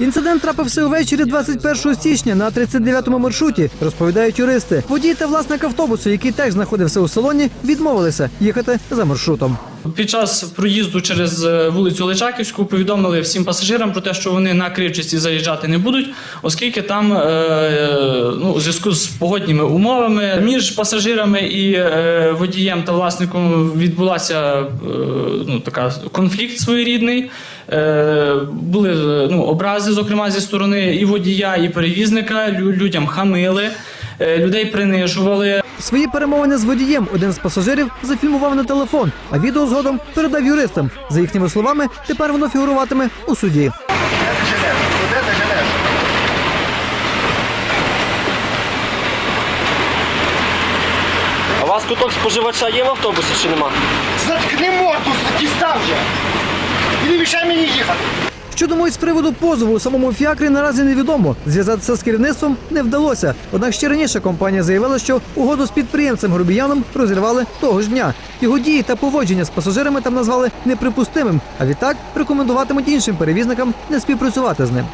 Інцидент трапився увечері 21 січня на 39-му маршруті, розповідають юристи. Водій та власник автобусу, який теж знаходився у салоні, відмовилися їхати за маршрутом. Під час проїзду через е, вулицю Личаківську повідомили всім пасажирам про те, що вони на Кривчисті заїжджати не будуть, оскільки там е, е, ну, у зв'язку з погодніми умовами між пасажирами і водієм та власником відбулася ну, така конфлікт своєрідний. Е, були ну, образи, зокрема, зі сторони і водія, і перевізника. Людям хамили, е, людей принижували. Свої перемовини з водієм один з пасажирів зафільмував на телефон, а відео згодом передав юристам. За їхніми словами, тепер воно фігуруватиме у суді. А у вас куток споживача є в автобусі чи нема? Заткни морду! І не їхати! Що думають з приводу позову у самому фіакрі наразі невідомо. Зв'язатися з керівництвом не вдалося. Однак ще раніше компанія заявила, що угоду з підприємцем Грубіяном розірвали того ж дня. Його дії та поводження з пасажирами там назвали неприпустимим. А відтак рекомендуватимуть іншим перевізникам не співпрацювати з ним.